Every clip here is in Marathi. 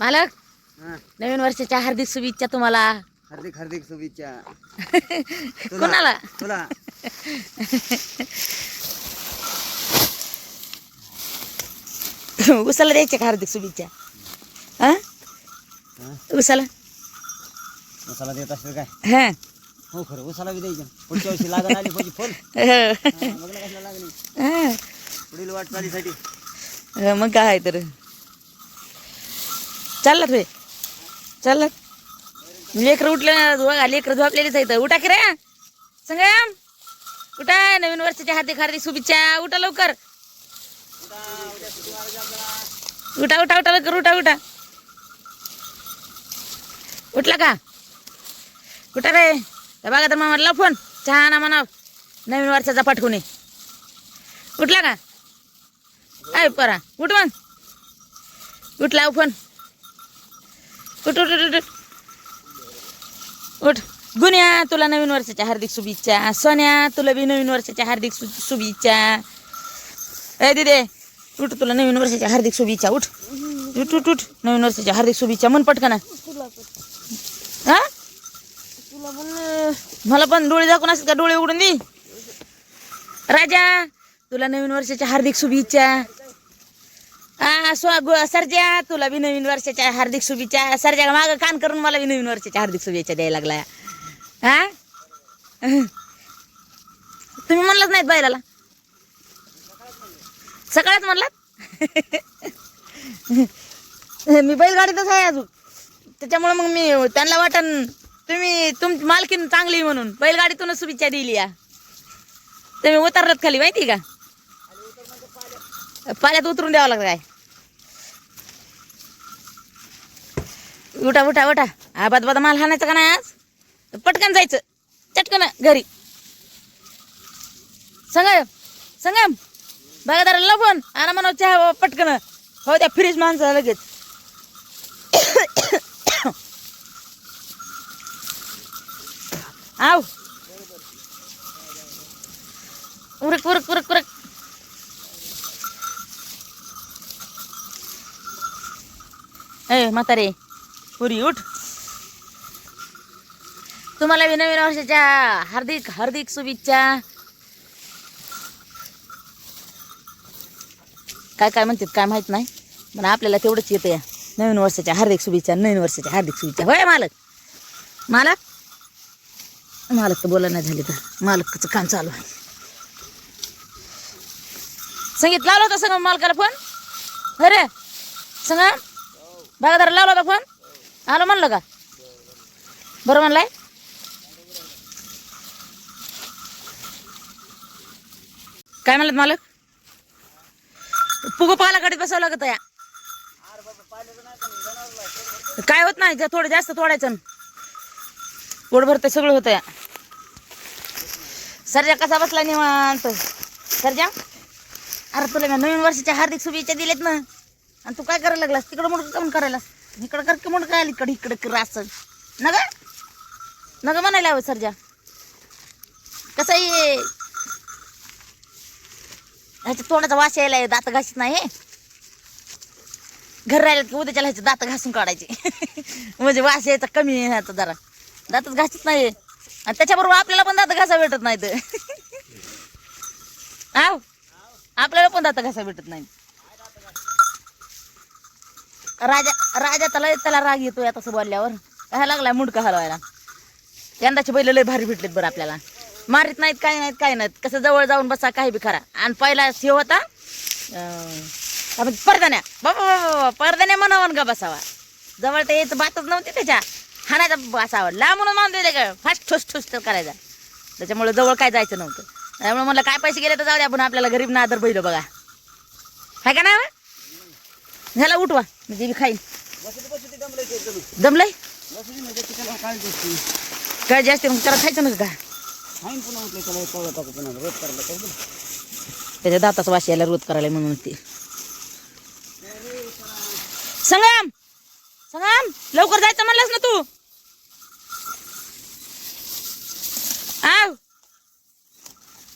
मालक हा, नवीन वर्षाच्या हार्दिक शुभेच्छा तुम्हाला. हार्दिक हार्दिक शुभेच्छा. कोणाला? तुला. उसाला द्यायचे का हार्दिक शुभेच्छा? हा? हा, उसाला? उसाला देत असेल काय? हा. हो खरं. उसाला बी द्यायचं. पुढच्या वर्षी लागण आली पाहिजे फुल. हा. बघ ना कसला लागली. हा. पुढील वाटचालीसाठी. हा, मग काय तर. चाललात होय चाललात लेकर उठलं ना बघा लेकरं झोपलेलीच तर उठा की रे. संगम उठा. नवीन वर्षाच्या हाती खारी शुभेच्छा. उठा लवकर. उठा उठा उठा लवकर. उठा उठा. उठला का? कुठं रे? बघा तर मामाला फोन. चहा ना म्हणा नवीन वर्षाचा पाठवून ये. उठला का? काय परा. उठ मग. उठला हो फोन. उठ उठ उठ उठ. उठ. गुन्या तुला नवीन वर्षाच्या हार्दिक शुभेच्छा. सोन्या तुला बी नवीन वर्षाच्या हार्दिक शु शुभेच्छा. ए दिदे उठ तुला नवीन वर्षाच्या हार्दिक शुभेच्छा. उठ. उठ उठ उठ. नवीन वर्षाच्या हार्दिक शुभेच्छा. मन पटकन. हा? मला पण डोळे दाखवून असतात का डोळे उघडून दे? राजा तुला नवीन वर्षाच्या हार्दिक शुभेच्छा. सरजा तुला बी नवीन वर्षाच्या हार्दिक शुभेच्छा. सरजा माग कान करून मला बी नवीन वर्षाच्या हार्दिक शुभेच्छा द्यायला लागला. हा तुम्ही म्हणलाच नाहीत बाहेरला सकाळच म्हणलात? मी बैलगाडीतच आहे अजून. त्याच्यामुळे मग मी त्यांना वाटन तुम्ही तुम मालकीन चांगली म्हणून. बैलगाडीतूनच शुभेच्छा दिली या. तुम्ही उतरलात खाली माहिती का? पाण्यात उतरून द्यावं लागतं काय? उठा उठा उठा. आबाद बाद माल हाणायचं का नाही आज? पटकन जायचं. चटकन घरी. संगम संगम. बघा फोन आणा म्हणा चहा पटकन. हो त्या फ्रीज माणसाला लगेच. आव. उरक उरक उरक उरक. ए म्हातारे. पुरी उठ. तुम्हाला बी नवीन वर्षाच्या हार्दिक हार्दिक शुभेच्छा. काय काय म्हणतात काय माहीत नाही. पण आपल्याला तेवढंच येतं या नवीन वर्षाच्या हार्दिक शुभेच्छा नवीन वर्षाच्या हार्दिक शुभेच्छा. होय मालक? मालक? मालक तर बोला नाही झाली तर. मालकचं काम चालू आहे. संगीत लावला होता संग मालकाला फोन? अरे सांगा बागादार लावला होता फोन? आलो म्हणलं का? बरं म्हणलाय? काय म्हणलं मालक? पुगो पाला गाडीत बसावं लागत या. काय होत नाही थोडं जास्त तोडायचं पोट भरते सगळं होतं या. सरजा कसा बसला निवांत? सरजा? अरे तुला नवीन वर्षाच्या हार्दिक शुभेच्छा दिलेत ना. आणि तू काय करायला लागलास? तिकडं म्हणून काम करायला इकडं कर की म्हणून काय आली? इकडे इकडे कर असं. न ग न ग म्हणायला हवं सरजा. कसं आहे? ह्याच्या तोंडाचा वास यायला दात घासत नाही. हे. घर राहिलं की उद्याच्या ह्याचे दात घासून काढायचे. म्हणजे वास यायचा कमी आहे ह्याचा जरा. दातच घासत नाही. आणि त्याच्याबरोबर आपल्याला पण दात घासा भेटत नाहीत. आव. आपल्याला पण दात घासा भेटत नाही राजा राजा त्याला त्याला राग येतोय आता तसं बोलल्यावर. ह्या लागला मुडका हलवायला. यंदाचे बैल लय भारी भेटलेत बरं आपल्याला. मारित नाहीत काही नाहीत काही नाहीत. कसं जवळ जाऊन बसा काही बी खरा आणि पहिला शिव होता अं, परदान्या. बाबा बाबा बाबा परदान्या म्हणावं का बसावा? जवळ तर यायचं बातच नव्हती त्याच्या. हाणायचा बसावा. लांब म्हणून मान दिले का? फास्ट ठोस ठोस तर करायचा. त्याच्यामुळे जवळ काय जायचं नव्हतं. त्यामुळे म्हणलं काय पैसे गेले तर जाऊ द्या आपण आपल्याला गरीब नादर बैल बघा. हाय का ना ह्याला उठवा. म्हणजे मी खाईन. दमलंय काय जास्त मग त्याला खायचं नसतं का. त्याच्या दाताचा वास यायला रोध करायला म्हणून ते संगम संगम लवकर जायचं म्हणलास ना तू? आव!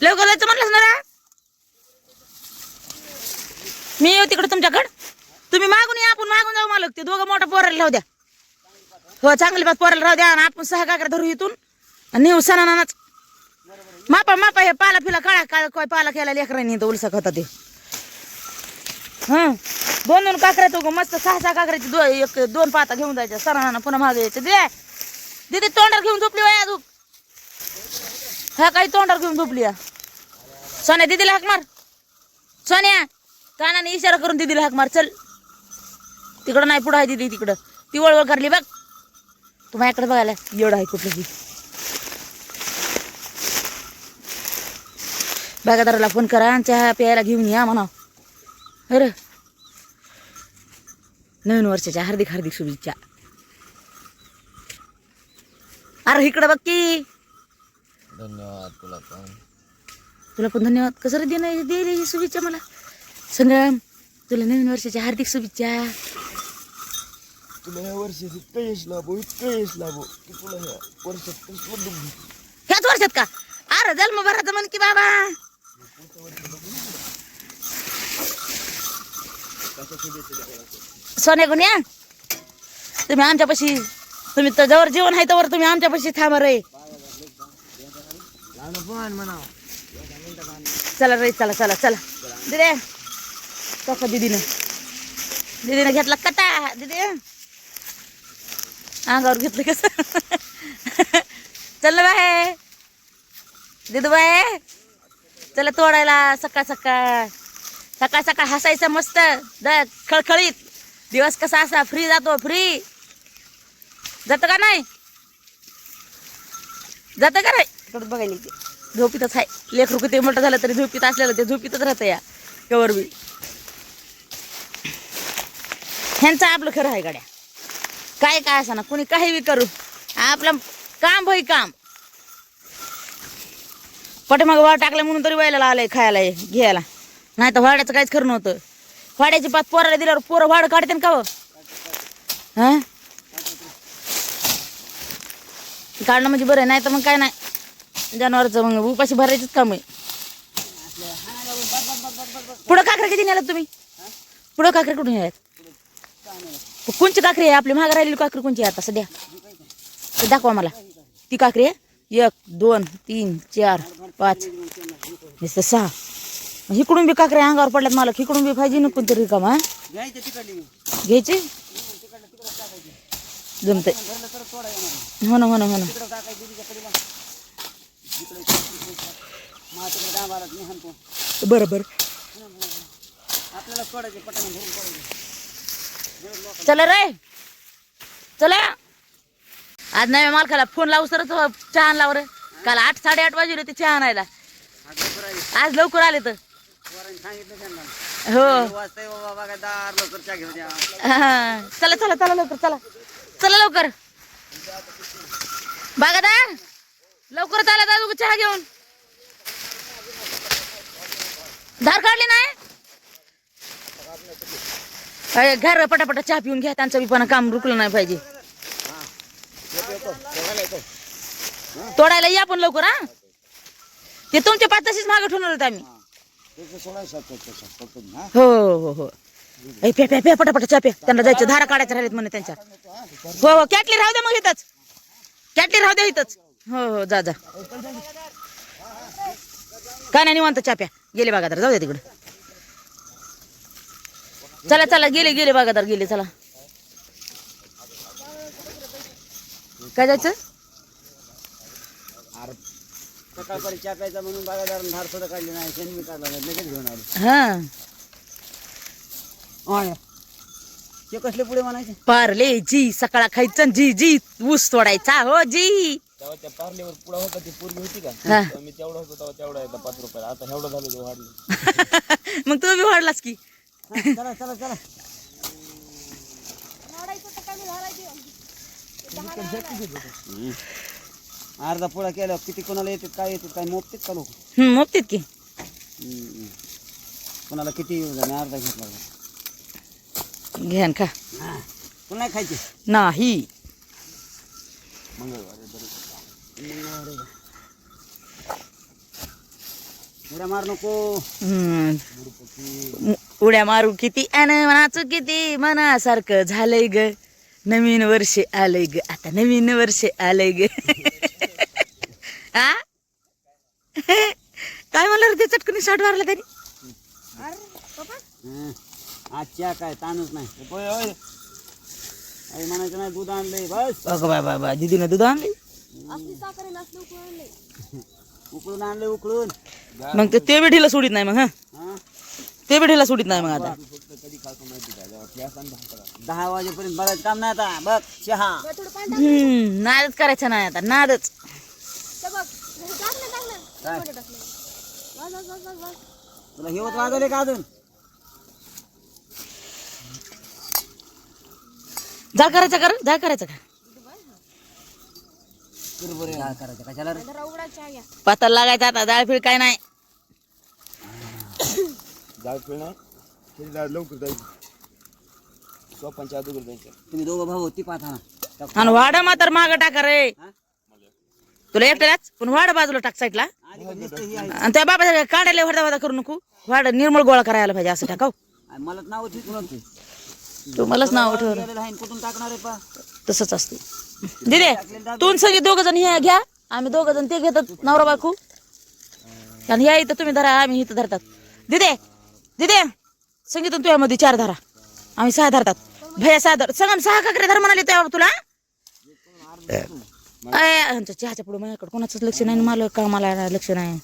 लवकर जायचं म्हणलास ना? मी येऊ तिकडे तुमच्याकडं. तुम्ही मागून या आपण मागून जाऊ मालक. ते दोघं मोठं पोराला राहू द्या. हो चांगली बात पोराला राहू द्या आणि आपण सहा काकडे धरू इथून. आणि नेऊ सणानाच मापा मापा हे पाला फिला काळा काळ काय पाला केला लेकरांनी तो उलसा होता ते. हं. दोन दोन काकऱ्या तो मस्त सहा सहा काकऱ्याची दो एक दोन पाता घेऊन जायच्या सरांना पुन्हा मागे यायचं. दे. दीदी तोंडावर घेऊन झोपली वया अजून. हा काही तोंडावर घेऊन झोपली या. सोन्या दिदीला हाक मार. सोन्या कानाने इशारा करून दिदीला हाक मार. चल. तिकडं नाही पुढं आहे दीदी तिकडं. ती वळवळ करली बघ. तू माझ्याकडे बघायला. एवढं आहे कुठलं की बागादाराला फोन करा आणि चहा प्यायला घेऊन या म्हणा अरे नवीन वर्षाच्या हार्दिक हार्दिक शुभेच्छा. अरे इकडं बघ की. धन्यवाद तुला पण. तुला पण धन्यवाद. कसं रे देणं दिली ही शुभेच्छा मला? संग्राम तुला नवीन वर्षाच्या हार्दिक शुभेच्छा. तुला या वर्षात इतकं यश लाभो इतकं यश लाभो की तुला या वर्षात पण ह्याच वर्षात का? अरे जन्म भराचं म्हण की बाबा. सोन्या गुन्या तुम्ही आमच्यापाशी तुम्ही तर जवळ जेवण आहे तर तुम्ही आमच्यापाशी थांबा रे. चला रे चला चला चला. दिदे कसा दिदीनं. दिदीनं घेतला कटा. दिदी. अंगावर घेतलं कसं चल बाय दिदू बाय चला तोडायला सकाळ सकाळ. सकाळ सकाळ हसायचं मस्त. द खळखळीत. दिवस कसा असा फ्री जातो फ्री जातं का नाही? जातं का नाही? इकडं बघायला इथे. झोपीतच आहे लेकरू किती मोठं झालं तरी झोपीत असलेलं ते झोपीतच राहतं या. कवर बी. ह्यांचं आपलं खरं आहे गाड्या. काय काय असं ना कुणी काही बी करू. आपलं काम भाई काम. पटमाग वाळ टाकलं म्हणून तरी व्हायला आलंय खायला घ्यायला. नाही तर वाड्याचं काहीच खरं नव्हतं. वाड्याची पात पोराला दिल्यावर पोरं वाड काढते ना का हा? काढणं म्हणजे बरं आहे नाही तर मग काय नाही. जनावरचं मग उपाशी भरायचंच काम आहे. पुढं काकरे किती नेलात तुम्ही? पुढं काकरे कुठून नेल्यात? कोणची काकरी आहे? आपली मागं राहिलेली काकरी कोणची आहे आता? सध्या. ते दाखवा मला. ती काकरी आहे? एक दोन तीन चार पाच नुसतं सहा. मग इकडून बी काकऱ्या अंगावर पडल्यात मला. इकडून बी पाहिजे ना कोणतरी रिकाम हा? घ्यायचं येणार हो ना हो ना हो ना. बरं बरं. आपल्याला तोडायचे पटाने भरून तोडायचे चला रे. चला. आज नाही मालकाला फोन लावू सरच चहा आणला रे काल आठ साडेआठ वाजले होते चहा आणायला. आज लवकर आले तर. हो. चला चला चला लवकर चला. चला लवकर. बघा दा. लवकर चला दादू चहा घेऊन. धार काढली नाही? घर पटापटा चहा पिऊन घ्या त्यांचं बी पण काम रुकलं नाही पाहिजे. तोडायला या पण लवकर हा? ते तुमच्या पाच तशीच मागे ठेवणार होते आम्ही. हो हो हो. ए, प्या प्या पे पटापट चहा प्या. त्यांना जायचं धारा काढायचं राहिलेत म्हणे त्यांच्या. हो हो कॅटली राहू द्या मग इथंच. कॅटली राहू द्या इथंच. हो हो जा जा. काय नाही निवांत चहा प्या. गेले तर जाऊ द्या तिकडं. चला चला गेले गेले बागादार गेले चला. काय जायचं? चहा प्यायचा म्हणून बागादार धार सुद्धा काढली नाही शेण मी काढला नाही लगेच घेऊन आलो. हा. ते कसले पुढे म्हणायचे? पारले जी सकाळ खायचं जी जी ऊस तोडायचा हो जी. तेव्हा त्या पार्लेवर पुढा होता ती पूर्वी होती का? हा. तेव्हा मी तेवढा होतो तेव्हा तेवढा येतं पाच रुपयाला आता एवढं झालं ते वाढलं. मग तू बी वाढलास की. चला चला चला. अर्धा पोळा केल्यावर किती कोणाला येतात काय येतात काय मोपतात का लोक? मोपतीत की. कोणाला किती येऊ जाणे अर्धा घेतला. घ्यान खा. हा. तुला नाही खायचे? नाही. मंगळवारी बरं. मंगळवारी उड्या मार नको. हम्म. बुडपती. मु- उड्या मारू किती अन नाचू किती? मनासारखं झालंय ग. नवीन वर्ष आलंय ग. आता नवीन वर्ष आलंय ग. हा काय म्हणलं रे ते चटकनी शॉट मारला त्यांनी? हं. आज चहा काय ताणच नाही. म्हणायचं नाही दूध आणलंय बस. बघ बाय बाय बाय. दिदीनं दूध आणली उकळून आणलंय. उकळून मग ते ते बिढीला सोडित नाही मग हा? ते बिढीला सोडित नाही मग आता. दहा वाजेपर्यंत बघायचं काम नाही आता. बघ चहा हम्म नादच करायचं नाही आता नादच. काय? तुला हेवत वाजवले का अजून? जा करायचं कर. जा करायचं का बरोबर आहे, हा करायचं. कशाला रे? पाताल लागायचं आता डाळ फिळ काय नाही. खेळ नाही हे जाळ लवकर जायचं. सोपांच्या अगोदर जायचं. तुम्ही दोघं भाऊ ती पाहता ना. आणि वाडा मात्र माग टाका रे. हा? तुला एकट्यालाच? पण वाडा बाजूला टाक साईडला हे. आणि त्या बाबा काढायला वरदा वरदा करू नको. वाड निर्मळ गोळा करायला पाहिजे असं टाकाव. मला नाव तू मलाच नाव ठेव गेलेलं आहे कुठून टाकणार आहे पा? तसंच असते. दिदे तू सगळे दोघ जण हे घ्या. आम्ही दोघ जण ते घेतात नवरा बायको. आणि ह्या इथं तुम्ही धरा आम्ही इथं धरतात. दिदे दिदे संगीतून तुझ्यामध्ये चार धरा. आम्ही सहा धरतात. भैया सहा धर संगम सहा काकडे धर म्हणाले तेव्हा तुला? अय, आमच्या चहाच्या पुढे माझ्याकडे कोणाचंच लक्ष नाही मला कामाला लक्ष नाही?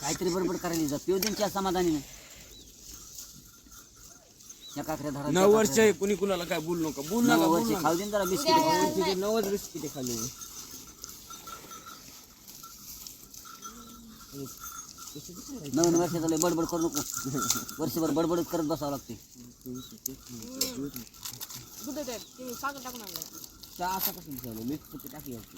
काहीतरी बडबड करायला जा पिऊ देन चहा समाधानी. नाही नऊ वर्ष आहे कुणी कुणाला काय बोलू नका. बोल नका बोल खाऊ देन जरा बिस्किट नवच बिस्किटे खाल्ली नवीन वर्षाचा लय बडबड करू नको. वर्षभर बडबडच करत बसावं लागते. चहा असा कसं झालं मीच टाकली असती